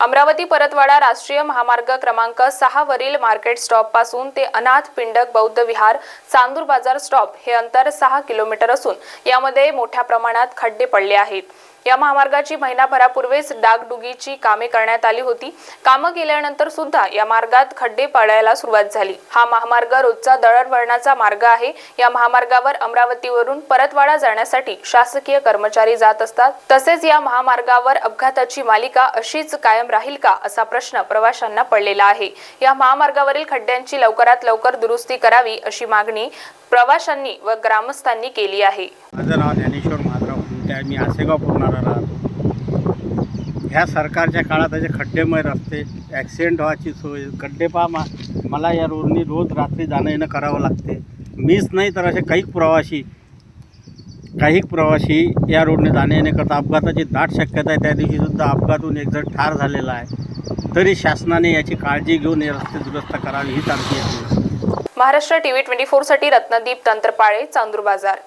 अमरावती परतवाडा राष्ट्रीय महामार्ग क्रमांक सहा वरील मार्केट स्टॉपपासून ते अनाथ पिंडक बौद्ध विहार चांदूर बाजार स्टॉप हे अंतर सहा किलोमीटर असून यामध्ये मोठ्या प्रमाणात खड्डे पडले आहेत. या महामार्गाची महिनाभरापूर्वीच डागडुगीची कामे करण्यात आली होती. कामं केल्यानंतर सुद्धा या मार्गात खड्डे पडायला सुरुवात झाली. हा महामार्ग रोजचा दळणवळणाचा मार्ग आहे. या महामार्गावर अमरावतीवरून परतवाडा जाण्यासाठी शासकीय कर्मचारी जात असतात. तसेच या महामार्गावर अपघाताची मालिका अशीच कायम राहील का असा प्रश्न प्रवाशांना पडलेला आहे. या महामार्गावरील खड्ड्यांची लवकरात लवकर दुरुस्ती करावी अशी मागणी प्रवाशांनी व ग्रामस्थांनी केली आहे. आहे मी आसेगाव पुरणारा राहतो. ह्या सरकारच्या काळात असे खड्डेमय रस्ते ॲक्सिडेंट व्हायची सोय खड्डे पहा मा मला या रोडनी रोज रात्री जाणं येणं करावं लागते. मीच नाही तर असे काही प्रवासी काही प्रवासी या रोडने जाणे येणे करता अपघाताची दाट शक्यता आहे त्या दिवशीसुद्धा अपघातून एक जण ठार झालेला आहे. तरी शासनाने याची काळजी घेऊन हे रस्ते दुरुस्त करावी हीच आमची Maharashtra TV twenty फोरसाठी Ratnadeep Tantrapale Chandur Bazar.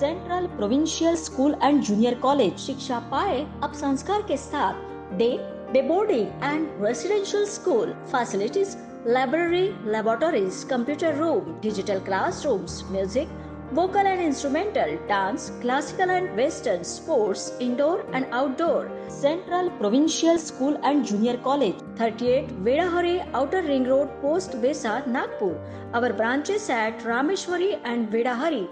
Central provincial school and junior college शिक्षा पाए अब संस्कार के साथ day day boarding and residential school facilities library laboratories computer room digital classrooms music vocal and instrumental dance classical and western sports indoor and outdoor central provincial school and junior college 38 vedahari outer ring road post besa nagpur our branches at rameshwari and vedahari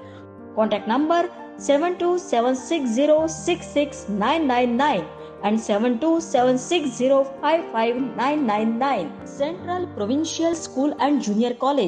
Contact number 7276066999 and 7276055999. Central Provincial School and Junior College.